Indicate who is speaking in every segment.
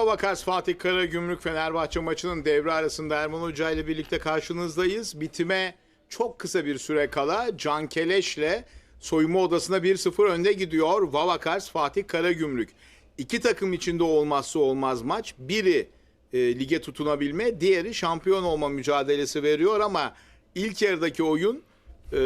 Speaker 1: Babakars Fatih Karagümrük Fenerbahçe maçının devre arasında Erman Hoca ile birlikte karşınızdayız. Bitime çok kısa bir süre kala Can Keleş'le soyunma odasına 1-0 önde gidiyor Babakars Fatih Karagümrük. İki takım içinde olmazsa olmaz maç. Biri e, lige tutunabilme, diğeri şampiyon olma mücadelesi veriyor ama ilk yarıdaki oyun e,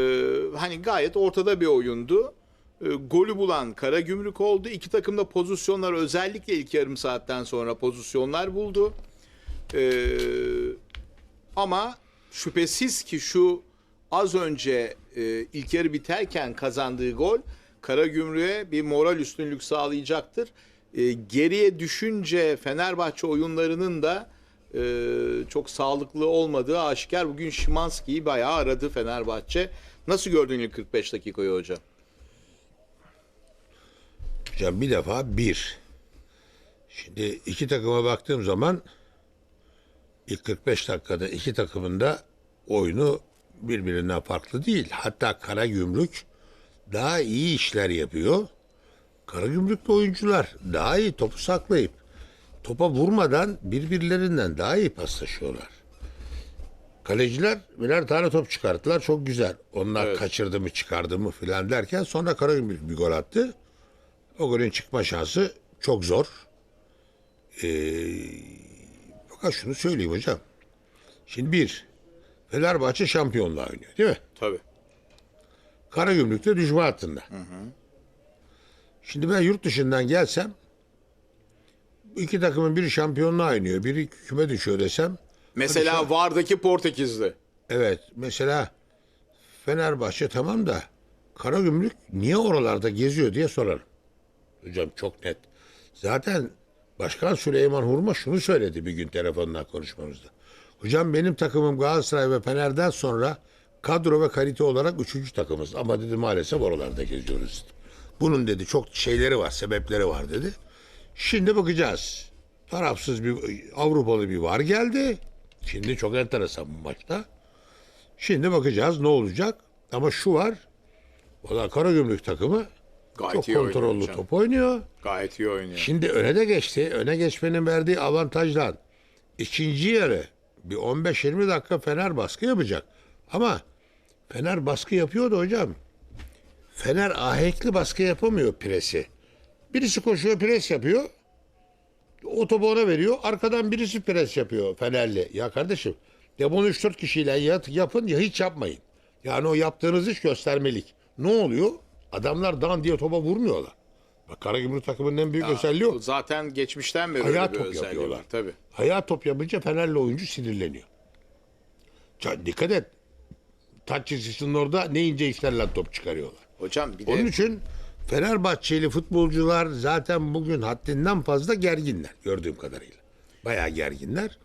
Speaker 1: hani gayet ortada bir oyundu. E, golü bulan Karagümrük oldu. İki takım da pozisyonlar özellikle ilk yarım saatten sonra pozisyonlar buldu. E, ama şüphesiz ki şu az önce e, ilk yarı biterken kazandığı gol Karagümrük'e bir moral üstünlük sağlayacaktır. E, geriye düşünce Fenerbahçe oyunlarının da e, çok sağlıklı olmadığı aşikar. Bugün Şimanski'yi bayağı aradı Fenerbahçe. Nasıl gördün ilk 45 dakikayı hocam?
Speaker 2: Hocam bir defa bir. Şimdi iki takıma baktığım zaman ilk 45 dakikada iki takımın da oyunu birbirinden farklı değil. Hatta Karagümrük daha iyi işler yapıyor. Karagümrük'te oyuncular daha iyi topu saklayıp topa vurmadan birbirlerinden daha iyi paslaşıyorlar. Kaleciler birer tane top çıkarttılar. Çok güzel. Onlar
Speaker 1: Evet.
Speaker 2: kaçırdı mı çıkardı mı filan derken sonra Karagümrük bir gol attı. O golün çıkma şansı çok zor. Ee, fakat şunu söyleyeyim hocam. Şimdi bir, Fenerbahçe şampiyonluğa oynuyor değil mi?
Speaker 1: Tabii.
Speaker 2: Karagümrük de düşme hattında. Şimdi ben yurt dışından gelsem iki takımın biri şampiyonluğa oynuyor, biri küme düşüyor desem
Speaker 1: Mesela
Speaker 2: Hadi
Speaker 1: Vardaki Portekizli.
Speaker 2: evet mesela Fenerbahçe tamam da Karagümrük niye oralarda geziyor diye sorarım. Hocam çok net. Zaten Başkan Süleyman Hurma şunu söyledi bir gün telefonla konuşmamızda. Hocam benim takımım Galatasaray ve Fener'den sonra kadro ve kalite olarak üçüncü takımız. Ama dedi maalesef oralarda geziyoruz. Bunun dedi çok şeyleri var, sebepleri var dedi. Şimdi bakacağız. Tarafsız bir Avrupalı bir var geldi. Şimdi çok enteresan bu maçta. Şimdi bakacağız ne olacak. Ama şu var. Valla Karagümrük takımı
Speaker 1: Gayet
Speaker 2: çok
Speaker 1: iyi oynuyor
Speaker 2: kontrollü
Speaker 1: hocam.
Speaker 2: top oynuyor.
Speaker 1: Gayet iyi oynuyor.
Speaker 2: Şimdi öne de geçti. Öne geçmenin verdiği avantajdan ikinci yarı bir 15-20 dakika Fener baskı yapacak. Ama Fener baskı yapıyor da hocam. Fener ahenkli baskı yapamıyor presi. Birisi koşuyor pres yapıyor. O topu ona veriyor. Arkadan birisi pres yapıyor Fenerli. Ya kardeşim ya bunu 3-4 kişiyle ya yapın ya hiç yapmayın. Yani o yaptığınız iş göstermelik. Ne oluyor? Adamlar dan diye topa vurmuyorlar. Bak Karagümrük takımının en büyük özelliği o.
Speaker 1: Zaten geçmişten beri
Speaker 2: Ayağa
Speaker 1: öyle bir
Speaker 2: top
Speaker 1: özelliği
Speaker 2: yapıyorlar.
Speaker 1: var. Tabii.
Speaker 2: Ayağa top yapınca Fenerli oyuncu sinirleniyor. Ça- Dikkat et. Taç çizgisinin orada ne ince işlerle top çıkarıyorlar.
Speaker 1: Hocam bir de
Speaker 2: Onun için Fenerbahçeli futbolcular zaten bugün haddinden fazla gerginler gördüğüm kadarıyla. Bayağı gerginler.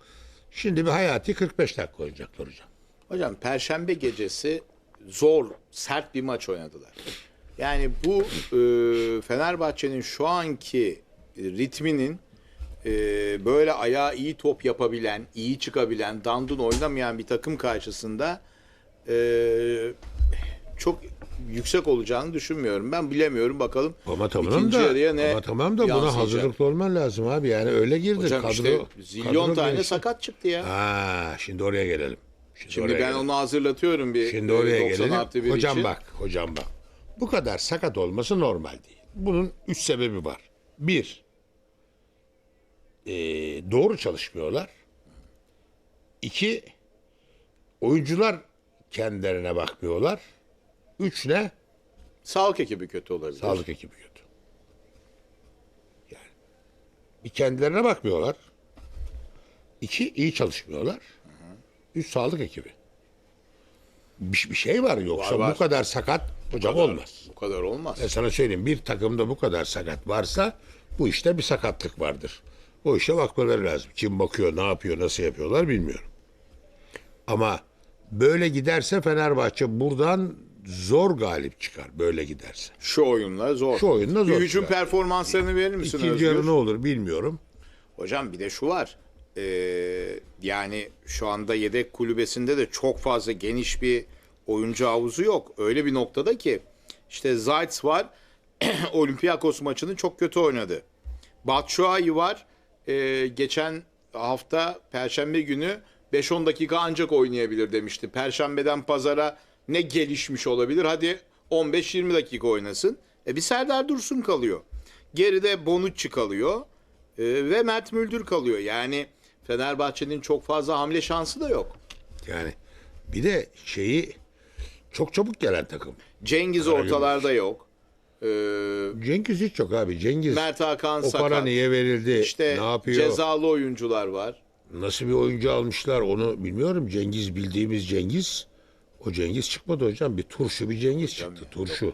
Speaker 2: Şimdi bir hayati 45 dakika oynayacaklar hocam.
Speaker 1: Hocam Perşembe gecesi zor, sert bir maç oynadılar. Yani bu e, Fenerbahçe'nin şu anki ritminin e, böyle ayağa iyi top yapabilen, iyi çıkabilen, dandun oynamayan bir takım karşısında e, çok yüksek olacağını düşünmüyorum. Ben bilemiyorum bakalım.
Speaker 2: Ama tamam
Speaker 1: ikinci
Speaker 2: da,
Speaker 1: yarıya ne
Speaker 2: ama tamam da buna
Speaker 1: yansıyacak?
Speaker 2: hazırlıklı olman lazım abi. Yani öyle girdi
Speaker 1: Hocam
Speaker 2: kadro.
Speaker 1: işte zilyon
Speaker 2: kadro
Speaker 1: tane
Speaker 2: genişti.
Speaker 1: sakat çıktı ya.
Speaker 2: Ha, şimdi oraya gelelim.
Speaker 1: Şimdi
Speaker 2: oraya
Speaker 1: ben
Speaker 2: gelelim.
Speaker 1: onu hazırlatıyorum bir
Speaker 2: Şimdi
Speaker 1: e,
Speaker 2: oraya
Speaker 1: 90
Speaker 2: gelelim.
Speaker 1: artı bir
Speaker 2: Hocam
Speaker 1: için.
Speaker 2: bak, hocam bak. Bu kadar sakat olması normal değil. Bunun üç sebebi var. Bir, e, doğru çalışmıyorlar. İki, oyuncular kendilerine bakmıyorlar. Üç ne?
Speaker 1: Sağlık ekibi kötü olabilir.
Speaker 2: Sağlık ekibi kötü. Yani bir kendilerine bakmıyorlar. İki, iyi çalışmıyorlar. Üç, sağlık ekibi. Bir, bir şey var yoksa
Speaker 1: Var, var.
Speaker 2: bu kadar sakat hocam olmaz.
Speaker 1: Bu kadar olmaz.
Speaker 2: Ben sana söyleyeyim bir takımda bu kadar sakat varsa bu işte bir sakatlık vardır. O işe bakmaları lazım. Kim bakıyor, ne yapıyor, nasıl yapıyorlar bilmiyorum. Ama böyle giderse Fenerbahçe buradan zor galip çıkar böyle giderse.
Speaker 1: Şu oyunla zor.
Speaker 2: Şu oyunla
Speaker 1: Bir
Speaker 2: zor
Speaker 1: hücum
Speaker 2: çıkar.
Speaker 1: performanslarını verir misin
Speaker 2: İkinci
Speaker 1: Özgür?
Speaker 2: yarı ne olur bilmiyorum.
Speaker 1: Hocam bir de şu var. Ee, yani şu anda yedek kulübesinde de çok fazla geniş bir oyuncu havuzu yok. Öyle bir noktada ki işte Zayt var. Olympiakos maçını çok kötü oynadı. Batshuayi var. e, geçen hafta Perşembe günü 5-10 dakika ancak oynayabilir demişti. Perşembeden pazara ne gelişmiş olabilir? Hadi 15-20 dakika oynasın. E bir Serdar Dursun kalıyor. Geride Bonucci kalıyor. E, ve Mert Müldür kalıyor. Yani Fenerbahçe'nin çok fazla hamle şansı da yok.
Speaker 2: Yani bir de şeyi çok çabuk gelen takım.
Speaker 1: Cengiz
Speaker 2: Karagümrük.
Speaker 1: ortalarda yok. E,
Speaker 2: Cengiz hiç yok abi. Cengiz
Speaker 1: Mert Hakan
Speaker 2: o
Speaker 1: sakat.
Speaker 2: para niye verildi?
Speaker 1: İşte
Speaker 2: ne yapıyor?
Speaker 1: cezalı oyuncular var.
Speaker 2: Nasıl bir oyuncu almışlar onu bilmiyorum. Cengiz bildiğimiz Cengiz. O Cengiz çıkmadı hocam. Bir turşu bir Cengiz çıktı. Turşu.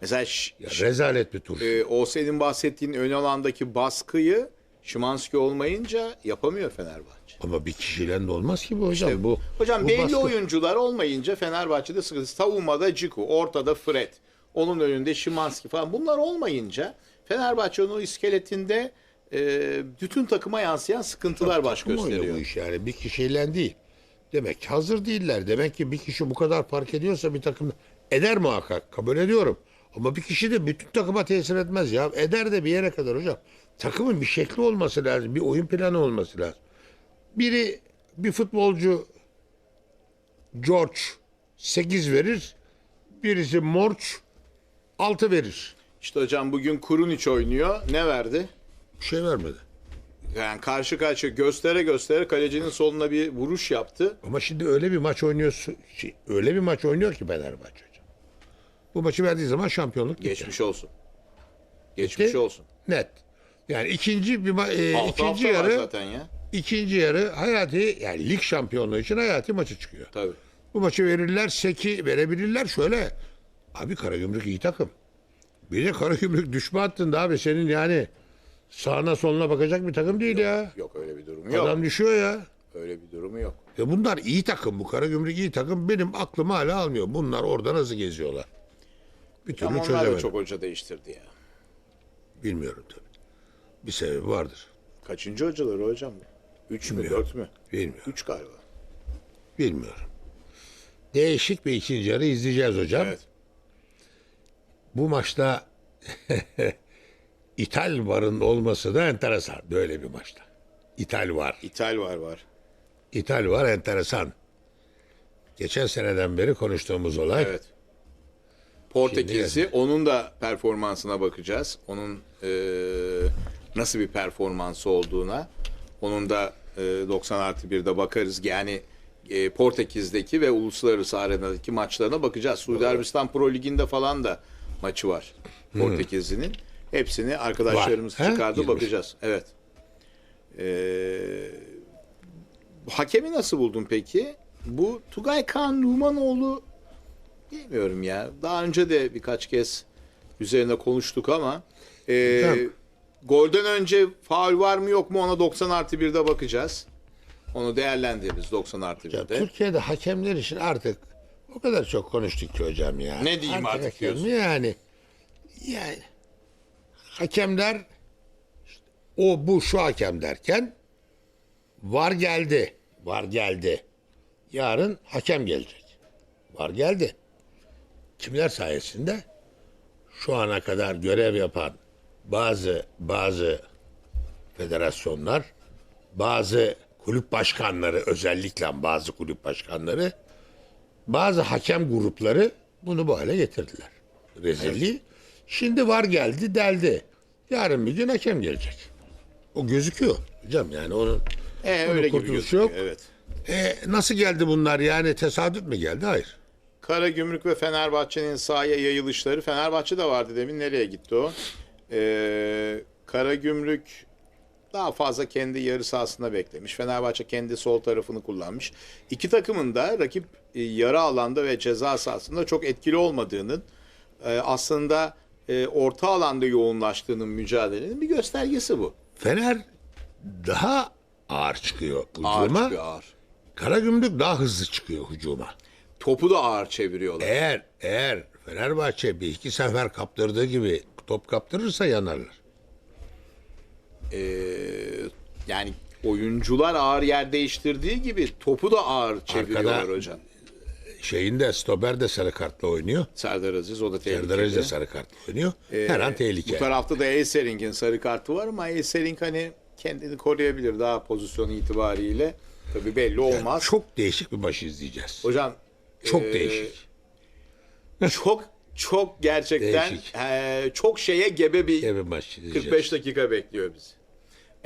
Speaker 1: Mesela Ş-
Speaker 2: Ya rezalet bir turşu.
Speaker 1: e, o senin bahsettiğin ön alandaki baskıyı Şimanski olmayınca yapamıyor Fenerbahçe.
Speaker 2: Ama bir kişiyle de olmaz ki bu hocam. bu
Speaker 1: Hocam
Speaker 2: bu
Speaker 1: belli
Speaker 2: baskı-
Speaker 1: oyuncular olmayınca Fenerbahçe'de sıkıntı. Savunmada Ciku, ortada Fred, onun önünde Şimanski falan. Bunlar olmayınca Fenerbahçe'nin o iskeletinde e, bütün takıma yansıyan sıkıntılar baş gösteriyor.
Speaker 2: bu iş yani bir kişiyle değil. Demek ki hazır değiller. Demek ki bir kişi bu kadar fark ediyorsa bir takım eder muhakkak. Kabul ediyorum. Ama bir kişi de bütün takıma tesir etmez ya. Eder de bir yere kadar hocam. Takımın bir şekli olması lazım. Bir oyun planı olması lazım. Biri bir futbolcu George 8 verir. Birisi Morç 6 verir.
Speaker 1: İşte hocam bugün Kurunic oynuyor. Ne verdi?
Speaker 2: Bir şey vermedi.
Speaker 1: Yani karşı karşıya göstere göstere kalecinin soluna bir vuruş yaptı.
Speaker 2: Ama şimdi öyle bir maç oynuyorsun. şey, Öyle bir maç oynuyor ki Fenerbahçe hocam. Bu maçı verdiği zaman şampiyonluk gitti.
Speaker 1: Geçmiş olsun. Geçmiş
Speaker 2: Gitti.
Speaker 1: olsun.
Speaker 2: Net. Yani ikinci bir e,
Speaker 1: Altı
Speaker 2: ikinci
Speaker 1: hafta var
Speaker 2: yarı
Speaker 1: zaten ya.
Speaker 2: ikinci yarı hayati yani lig şampiyonluğu için hayati maçı çıkıyor.
Speaker 1: Tabii.
Speaker 2: Bu maçı verirler, seki verebilirler şöyle. Abi Karagümrük iyi takım. Bir de Karagümrük düşme hattında abi senin yani sağına soluna bakacak bir takım değil ya.
Speaker 1: Yok öyle bir durum yok.
Speaker 2: Adam düşüyor ya.
Speaker 1: Öyle bir durumu yok.
Speaker 2: Ya bunlar iyi takım. Bu Karagümrük iyi takım. Benim aklım hala almıyor. Bunlar orada nasıl geziyorlar? Bir türlü
Speaker 1: Ama onlar da
Speaker 2: çözemedim.
Speaker 1: çok hoca değiştirdi ya.
Speaker 2: Bilmiyorum tabii. Bir sebebi vardır.
Speaker 1: Kaçıncı hocaları hocam? Üç mü,
Speaker 2: Bilmiyorum.
Speaker 1: dört mü?
Speaker 2: Bilmiyorum.
Speaker 1: Üç galiba.
Speaker 2: Bilmiyorum. Değişik bir ikinci yarı izleyeceğiz hocam.
Speaker 1: Evet.
Speaker 2: Bu maçta İthal varın olması da enteresan. Böyle bir maçta. İthal var.
Speaker 1: İthal var var.
Speaker 2: İthal var enteresan. Geçen seneden beri konuştuğumuz olay.
Speaker 1: Evet. Portekizli. Onun da performansına bakacağız. Onun e, nasıl bir performansı olduğuna. Onun da e, 90 artı 1'de bakarız. Yani e, Portekiz'deki ve uluslararası arenadaki maçlarına bakacağız. Suudi Arabistan Pro Ligi'nde falan da maçı var. Portekizli'nin. Hepsini arkadaşlarımız
Speaker 2: Var. He?
Speaker 1: çıkardı
Speaker 2: Girmiş.
Speaker 1: bakacağız. Evet. Ee, hakemi nasıl buldun peki? Bu Tugay Kaan Numanoğlu bilmiyorum ya. Daha önce de birkaç kez üzerine konuştuk ama e,
Speaker 2: Hocam.
Speaker 1: Golden önce faul var mı yok mu ona 90 artı 1'de bakacağız. Onu değerlendiririz 90 artı
Speaker 2: Ya
Speaker 1: 1'de.
Speaker 2: Türkiye'de hakemler için artık o kadar çok konuştuk ki hocam ya.
Speaker 1: Ne diyeyim artık
Speaker 2: hakem
Speaker 1: diyorsun?
Speaker 2: Yani yani hakemler o bu şu hakem derken var geldi. Var geldi. Yarın hakem gelecek. Var geldi. Kimler sayesinde? Şu ana kadar görev yapan bazı bazı federasyonlar, bazı kulüp başkanları özellikle bazı kulüp başkanları bazı hakem grupları bunu bu hale getirdiler. Rezilliği. Şimdi var geldi deldi. Yarın bir gün hakem gelecek. O gözüküyor hocam yani onun,
Speaker 1: E,
Speaker 2: onun
Speaker 1: öyle gözüküyor.
Speaker 2: yok.
Speaker 1: Evet.
Speaker 2: E, nasıl geldi bunlar yani tesadüf mü geldi? Hayır.
Speaker 1: Karagümrük ve Fenerbahçe'nin sahaya yayılışları. Fenerbahçe de vardı demin. Nereye gitti o? Ee, Karagümrük daha fazla kendi yarı sahasında beklemiş. Fenerbahçe kendi sol tarafını kullanmış. İki takımın da rakip e, yarı alanda ve ceza sahasında çok etkili olmadığının e, aslında e, orta alanda yoğunlaştığının mücadelenin bir göstergesi bu.
Speaker 2: Fener daha ağır çıkıyor
Speaker 1: Ağır
Speaker 2: hücuma.
Speaker 1: çıkıyor ağır.
Speaker 2: Karagümrük daha hızlı çıkıyor hücuma.
Speaker 1: Topu da ağır çeviriyorlar.
Speaker 2: Eğer eğer Fenerbahçe bir iki sefer kaptırdığı gibi top kaptırırsa yanarlar.
Speaker 1: Ee, yani oyuncular ağır yer değiştirdiği gibi topu da ağır çeviriyorlar
Speaker 2: Arkada-
Speaker 1: hocam.
Speaker 2: Şeyinde Stoper de sarı kartla oynuyor.
Speaker 1: Serdar Aziz o da tehlikeli.
Speaker 2: Serdar Aziz de sarı kartla oynuyor. Her an
Speaker 1: Bu
Speaker 2: tehlike.
Speaker 1: tarafta da Eysering'in sarı kartı var ama Eysering hani kendini koruyabilir daha pozisyon itibariyle. Tabii belli olmaz.
Speaker 2: Çok değişik bir maç izleyeceğiz.
Speaker 1: Hocam
Speaker 2: Çok
Speaker 1: e,
Speaker 2: değişik.
Speaker 1: Çok çok gerçekten
Speaker 2: Değişik.
Speaker 1: e, çok şeye gebe bir
Speaker 2: Gebe maç izleyeceğiz.
Speaker 1: 45 dakika bekliyor bizi.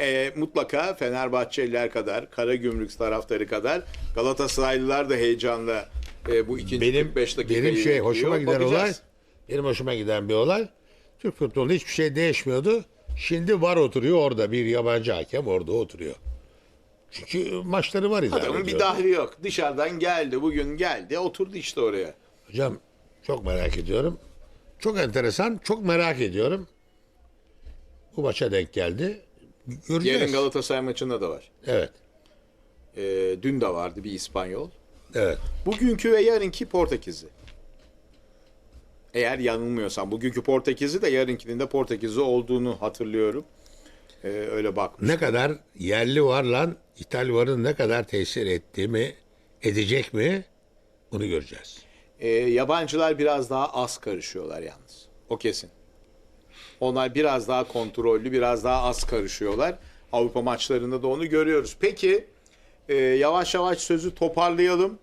Speaker 1: E, mutlaka Fenerbahçeliler kadar, Karagümrük taraftarı kadar Galatasaraylılar da heyecanla e, bu ikinci
Speaker 2: benim
Speaker 1: 45 dakikayı
Speaker 2: benim şey
Speaker 1: bekliyor.
Speaker 2: hoşuma giden
Speaker 1: Bakacağız.
Speaker 2: olay benim hoşuma giden bir olay Türk futbolunda hiçbir şey değişmiyordu. Şimdi var oturuyor orada bir yabancı hakem orada oturuyor. Çünkü maçları var idare
Speaker 1: Adamın bir
Speaker 2: ediyor.
Speaker 1: dahli yok. Dışarıdan geldi, bugün geldi, oturdu işte oraya.
Speaker 2: Hocam çok merak ediyorum. Çok enteresan. Çok merak ediyorum. Bu maça denk geldi. Göreceğiz.
Speaker 1: Yarın Galatasaray maçında da var.
Speaker 2: Evet.
Speaker 1: E, dün de vardı bir İspanyol.
Speaker 2: Evet.
Speaker 1: Bugünkü ve yarınki Portekizli. Eğer yanılmıyorsam bugünkü Portekizli de yarınkinin de Portekizli olduğunu hatırlıyorum. Ee, öyle bakmış.
Speaker 2: Ne kadar yerli var lan İtalyanların ne kadar tesir etti mi edecek mi bunu göreceğiz.
Speaker 1: Ee, yabancılar biraz daha az karışıyorlar yalnız. O kesin. Onlar biraz daha kontrollü, biraz daha az karışıyorlar. Avrupa maçlarında da onu görüyoruz. Peki e, yavaş yavaş sözü toparlayalım.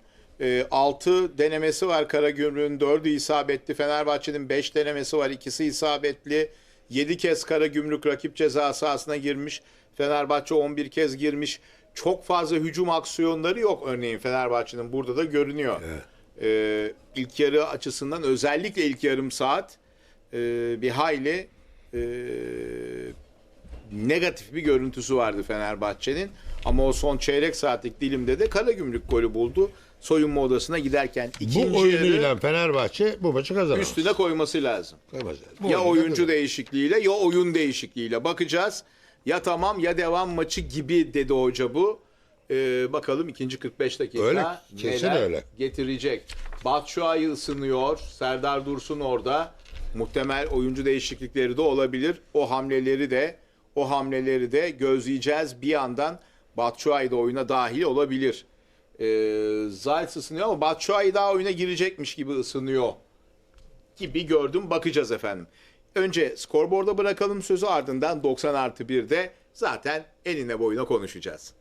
Speaker 1: 6 denemesi var Karagümrük'ün, 4'ü isabetli. Fenerbahçe'nin 5 denemesi var, ikisi isabetli. 7 kez Karagümrük rakip ceza sahasına girmiş. Fenerbahçe 11 kez girmiş. Çok fazla hücum aksiyonları yok örneğin Fenerbahçe'nin burada da görünüyor. Ee, ilk yarı açısından özellikle ilk yarım saat e, bir hayli e, negatif bir görüntüsü vardı Fenerbahçe'nin. Ama o son çeyrek saatlik dilimde de Karagümrük golü buldu. Soyunma odasına giderken ikinci
Speaker 2: bu oyunuyla Fenerbahçe bu maçı kazanamaz.
Speaker 1: üstüne koyması lazım.
Speaker 2: Bu
Speaker 1: Ya oyuncu
Speaker 2: kazanır.
Speaker 1: değişikliğiyle ya oyun değişikliğiyle bakacağız. Ya tamam ya devam maçı gibi dedi hoca bu. Ee, bakalım ikinci 45 dakika
Speaker 2: Öyle, kesin
Speaker 1: neler
Speaker 2: öyle.
Speaker 1: getirecek. Batshuayi ısınıyor. Serdar Dursun orada. Muhtemel oyuncu değişiklikleri de olabilir. O hamleleri de o hamleleri de gözleyeceğiz. Bir yandan Batshuayi de oyuna dahil olabilir. Ee, Zayt ısınıyor ama Batshuayi daha oyuna girecekmiş gibi ısınıyor gibi gördüm. Bakacağız efendim. Önce skorboarda bırakalım sözü ardından 90 artı 1'de zaten eline boyuna konuşacağız.